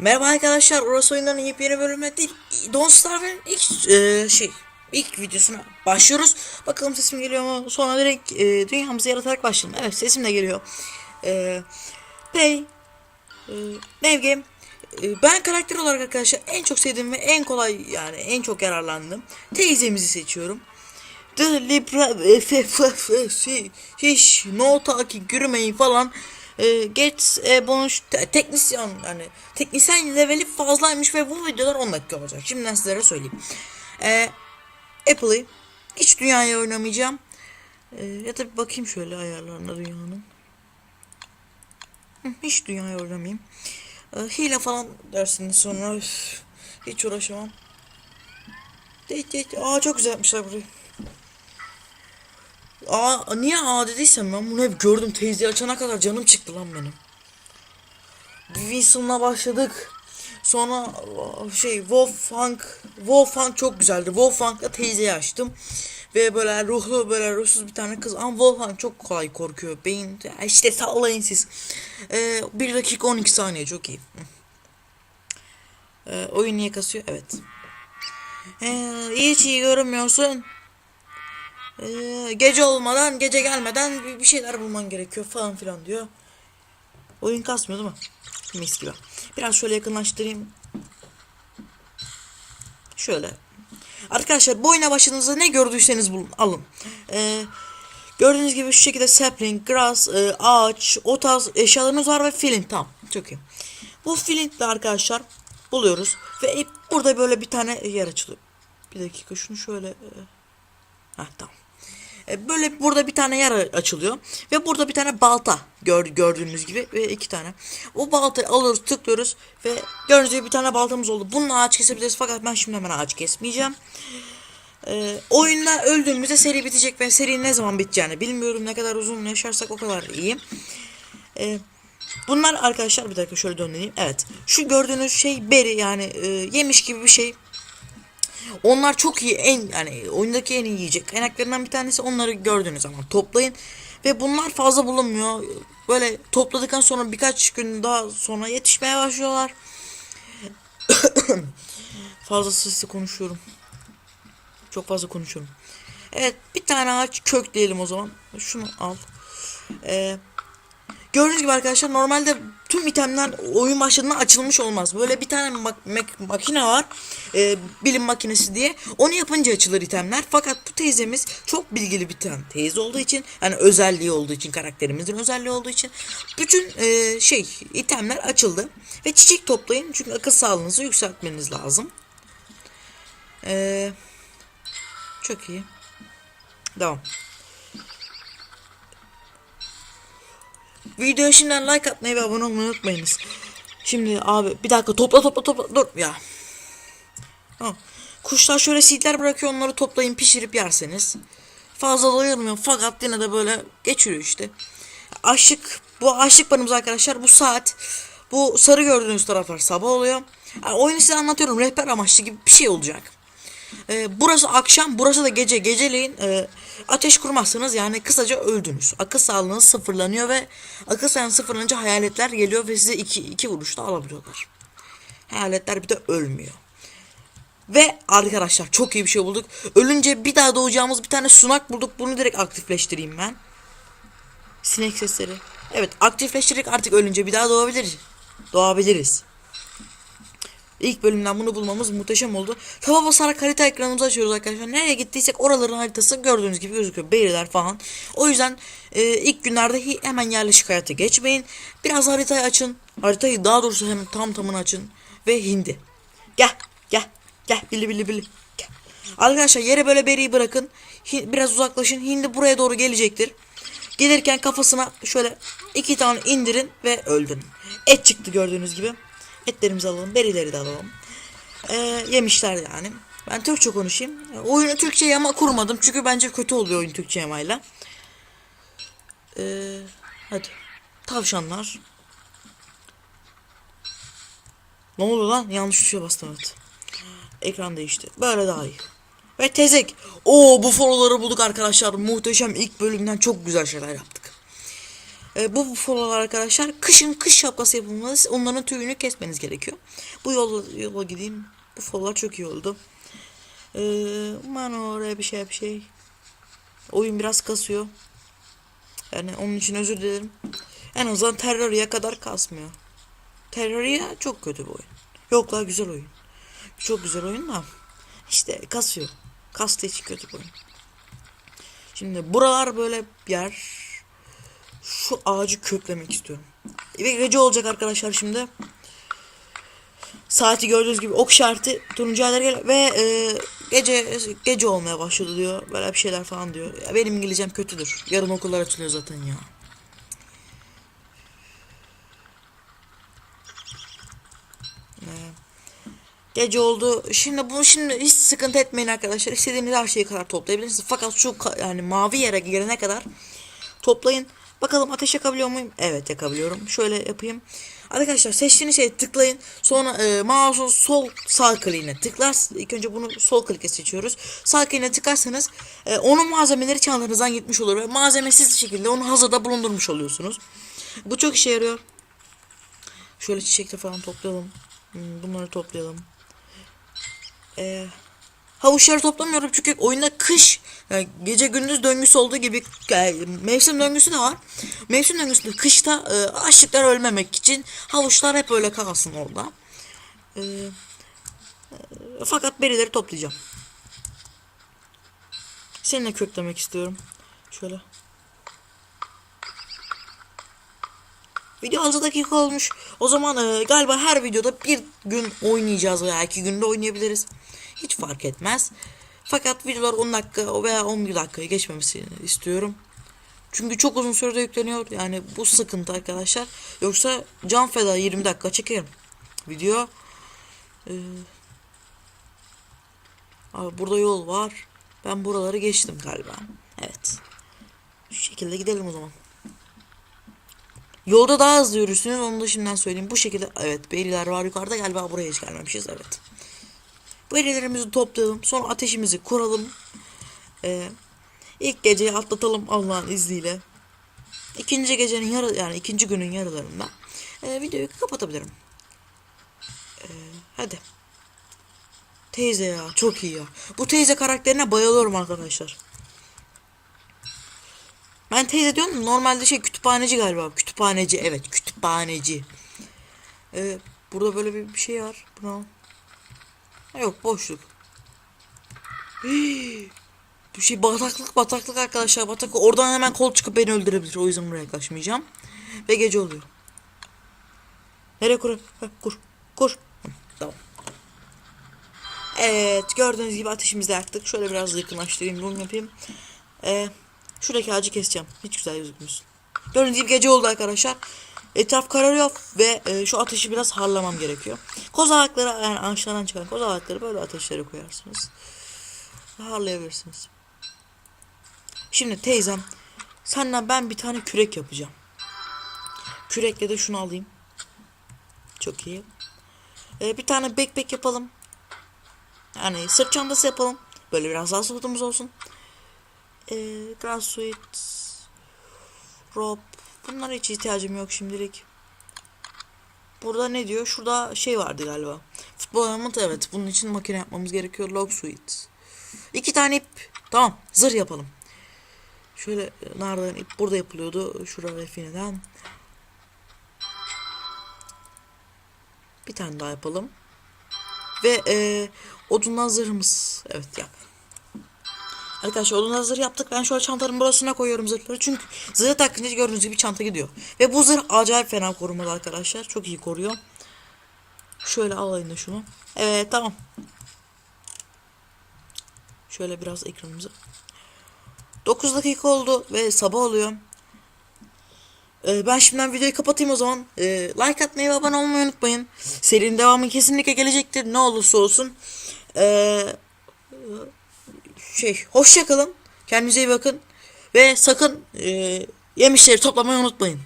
Merhaba arkadaşlar, Orası Oyunları'nın yepyeni bölümüne değil, Don't Starve'in ilk e, şey, ilk videosuna başlıyoruz. Bakalım sesim geliyor mu? Sonra direkt e, dünyamızı yaratarak başlayalım. Evet, sesim de geliyor. E, Play, e, Nevgame, e, ben karakter olarak arkadaşlar en çok sevdiğim ve en kolay yani en çok yararlandığım teyzemizi seçiyorum. The Libra hiç no taki yürümeyin falan e, geç e, bonus te- teknisyen yani teknisyen leveli fazlaymış ve bu videolar 10 dakika olacak. Şimdiden sizlere söyleyeyim. E, Apple'ı hiç dünyaya oynamayacağım. E, ya da bir bakayım şöyle ayarlarına dünyanın. Hiç dünyaya oynamayayım. E, hile falan dersiniz sonra üf, hiç uğraşamam. De, de, aa çok güzel yapmışlar burayı. Aa niye aa dediysem ben bunu hep gördüm teyzeyi açana kadar canım çıktı lan benim. Wilson'la başladık. Sonra şey Wolfgang Wolfgang çok güzeldi. Wolfgang'la teyzeyi açtım. Ve böyle ruhlu böyle ruhsuz bir tane kız ama Wolfgang çok kolay korkuyor. Beyin işte sallayın siz. Ee, 1 dakika 12 saniye çok iyi. Ee, oyun niye kasıyor? Evet. Ee, hiç iyi görünmüyorsun. Ee, gece olmadan, gece gelmeden bir şeyler bulman gerekiyor falan filan diyor. Oyun kasmıyor değil mi? Mis gibi. Biraz şöyle yakınlaştırayım. Şöyle. Arkadaşlar bu oyuna başladığınızda ne gördüyseniz bulun, alın. Ee, gördüğünüz gibi şu şekilde sapling, grass, e, ağaç, o tarz eşyalarınız var ve flint. Tamam. Çok iyi. Bu flintle arkadaşlar buluyoruz. Ve burada böyle bir tane yer açılıyor. Bir dakika şunu şöyle... E, heh, tamam. E, Böyle burada bir tane yer açılıyor ve burada bir tane balta gör, gördüğünüz gibi ve iki tane. O baltayı alıyoruz, tıklıyoruz ve gördüğünüz gibi bir tane baltamız oldu. Bununla ağaç kesebiliriz fakat ben şimdi hemen ağaç kesmeyeceğim. E, oyunda öldüğümüzde seri bitecek ve seri ne zaman biteceğini bilmiyorum. Ne kadar uzun yaşarsak o kadar iyi. E, bunlar arkadaşlar bir dakika şöyle döndüreyim. Evet. Şu gördüğünüz şey beri yani e, yemiş gibi bir şey. Onlar çok iyi en yani oyundaki en iyi yiyecek kaynaklarından bir tanesi onları gördüğünüz zaman toplayın ve bunlar fazla bulunmuyor. Böyle topladıktan sonra birkaç gün daha sonra yetişmeye başlıyorlar. fazla sesli konuşuyorum. Çok fazla konuşuyorum. Evet bir tane ağaç kökleyelim o zaman. Şunu al. Ee, Gördüğünüz gibi arkadaşlar normalde tüm itemler oyun başladığında açılmış olmaz. Böyle bir tane mak- mak- makine var. e, bilim makinesi diye. Onu yapınca açılır itemler. Fakat bu teyzemiz çok bilgili bir tane teyze olduğu için hani özelliği olduğu için karakterimizin özelliği olduğu için bütün e, şey itemler açıldı. Ve çiçek toplayın çünkü akıl sağlığınızı yükseltmeniz lazım. E, çok iyi. Devam. Videoya şimdiden like atmayı ve abone olmayı unutmayınız. Şimdi abi bir dakika topla topla topla dur ya. Tamam. Kuşlar şöyle seedler bırakıyor onları toplayın pişirip yerseniz. Fazla doyurmuyor fakat yine de böyle geçiriyor işte. Aşık bu aşık banımız arkadaşlar bu saat bu sarı gördüğünüz taraflar sabah oluyor. Yani oyunu size anlatıyorum rehber amaçlı gibi bir şey olacak. Ee, burası akşam, burası da gece. Geceleyin e, ateş kurmazsanız yani kısaca öldünüz. Akıl sağlığınız sıfırlanıyor ve akıl sağlığınız sıfırlanınca hayaletler geliyor ve size iki, iki vuruşta alabiliyorlar. Hayaletler bir de ölmüyor. Ve arkadaşlar çok iyi bir şey bulduk. Ölünce bir daha doğacağımız bir tane sunak bulduk. Bunu direkt aktifleştireyim ben. Sinek sesleri. Evet aktifleştirerek artık ölünce bir daha doğabiliriz. Doğabiliriz. İlk bölümden bunu bulmamız muhteşem oldu. Tava basarak harita ekranımızı açıyoruz arkadaşlar. Nereye gittiysek oraların haritası gördüğünüz gibi gözüküyor. Beyriler falan. O yüzden e, ilk günlerde hemen yerleşik hayata geçmeyin. Biraz haritayı açın. Haritayı daha doğrusu hem tam tamını açın. Ve hindi. Gel. Gel. Gel. Bili bili bili. Gel. Arkadaşlar yere böyle beriyi bırakın. Biraz uzaklaşın. Hindi buraya doğru gelecektir. Gelirken kafasına şöyle iki tane indirin ve öldürün. Et çıktı gördüğünüz gibi. Etlerimizi alalım. Berileri de alalım. Ee, yemişler yani. Ben Türkçe konuşayım. Oyunu Türkçe yama kurmadım. Çünkü bence kötü oluyor oyun Türkçe yamayla. Ee, hadi. Tavşanlar. Ne oldu lan? Yanlış tuşa bastım evet. Ekran değişti. Böyle daha iyi. Ve tezek. Oo bu foloları bulduk arkadaşlar. Muhteşem ilk bölümden çok güzel şeyler yaptık. E, bu fololar arkadaşlar kışın kış şapkası yapılmaz. Onların tüyünü kesmeniz gerekiyor. Bu yola, yola gideyim. Bu fololar çok iyi oldu. E, man oraya bir şey bir şey. Oyun biraz kasıyor. Yani onun için özür dilerim. En azından Terraria kadar kasmıyor. Terraria çok kötü bir oyun. Yok la güzel oyun. Çok güzel oyun da işte kasıyor. Kastığı için kötü bir oyun. Şimdi buralar böyle yer. Şu ağacı köklemek istiyorum. Ve gece olacak arkadaşlar şimdi. Saati gördüğünüz gibi ok işareti turuncu yerlere gel ve e, gece gece olmaya başladı diyor. Böyle bir şeyler falan diyor. Ya benim İngilizcem kötüdür. Yarın okullar açılıyor zaten ya. Gece oldu. Şimdi bunu şimdi hiç sıkıntı etmeyin arkadaşlar. İstediğiniz her şeyi kadar toplayabilirsiniz. Fakat şu yani mavi yere gelene kadar toplayın. Bakalım ateş yakabiliyor muyum? Evet yakabiliyorum. Şöyle yapayım. Arkadaşlar seçtiğiniz şeye tıklayın. Sonra e, mouse'un sol sağ kliğine tıklar. İlk önce bunu sol klikle seçiyoruz. Sağ kliğine tıkarsanız e, onun malzemeleri çantanızdan gitmiş olur ve malzemesiz şekilde onu hazırda bulundurmuş oluyorsunuz. Bu çok işe yarıyor. Şöyle çiçekle falan toplayalım. Hmm, Bunları toplayalım. Ee, havuçları toplamıyorum çünkü oyunda kış yani gece gündüz döngüsü olduğu gibi yani mevsim döngüsü de var. Mevsim döngüsünde kışta e, açlıklar ölmemek için havuçlar hep öyle kalsın orada. Ee, e, fakat berileri toplayacağım. Seninle köklemek istiyorum. Şöyle. Video 6 dakika olmuş. O zaman e, galiba her videoda bir gün oynayacağız veya iki günde oynayabiliriz. Hiç fark etmez. Fakat videolar 10 dakika veya 11 dakikayı geçmemesini istiyorum. Çünkü çok uzun sürede yükleniyor. Yani bu sıkıntı arkadaşlar. Yoksa can feda 20 dakika çekerim. Video. Ee, abi burada yol var. Ben buraları geçtim galiba. Evet. Şu şekilde gidelim o zaman. Yolda daha hızlı yürürsünüz onu da şimdiden söyleyeyim. Bu şekilde evet beyliler var yukarıda galiba buraya hiç gelmemişiz evet. Beylilerimizi toplayalım sonra ateşimizi kuralım. Ee, ilk geceyi atlatalım Allah'ın izniyle. İkinci gecenin yarı yani ikinci günün yarılarında e, videoyu kapatabilirim. Ee, hadi. Teyze ya çok iyi ya. Bu teyze karakterine bayılıyorum arkadaşlar. Ben teyze diyorum normalde şey kütüphaneci galiba. Kütüphaneci evet kütüphaneci. Ee, burada böyle bir, bir şey var. Buna. Yok boşluk. Hii, bir şey bataklık bataklık arkadaşlar bataklık. Oradan hemen kol çıkıp beni öldürebilir. O yüzden buraya yaklaşmayacağım. Ve gece oluyor. Nereye kur? Kur. Kur. Tamam. Evet gördüğünüz gibi ateşimizi yaktık. Şöyle biraz yakınlaştırayım bunu yapayım. Ee, şuradaki ağacı keseceğim. Hiç güzel gözükmüyorsun. Gördüğünüz gibi gece oldu arkadaşlar. Etraf kararıyor ve e, şu ateşi biraz harlamam gerekiyor. Kozalakları yani ağaçlardan çıkan kozalakları böyle ateşlere koyarsınız. Harlayabilirsiniz. Şimdi teyzem senden ben bir tane kürek yapacağım. Kürekle de şunu alayım. Çok iyi. Ee, bir tane backpack yapalım. Yani sırt çantası yapalım. Böyle biraz daha sıhhatımız olsun. Ee, grasssuit, rope. Bunlara hiç ihtiyacım yok şimdilik. Burada ne diyor? Şurada şey vardı galiba. Futbol helmet evet. Bunun için makine yapmamız gerekiyor. Log suit. İki tane ip. Tamam. Zırh yapalım. Şöyle e, nereden ip burada yapılıyordu. Şurada refineden. Bir tane daha yapalım. Ve e, odundan zırhımız. Evet yap. Arkadaşlar odundan zırh yaptık. Ben şu an çantanın burasına koyuyorum zırhları. Çünkü zırh takınca gördüğünüz gibi çanta gidiyor. Ve bu zırh acayip fena korumalı arkadaşlar. Çok iyi koruyor. Şöyle alayım da şunu. Evet tamam. Şöyle biraz ekranımızı. 9 dakika oldu ve sabah oluyor. Ee, ben şimdiden videoyu kapatayım o zaman. Ee, like atmayı ve abone olmayı unutmayın. Serinin devamı kesinlikle gelecektir. Ne olursa olsun. Ee, şey hoşça kalın. Kendinize iyi bakın. Ve sakın e, yemişleri toplamayı unutmayın.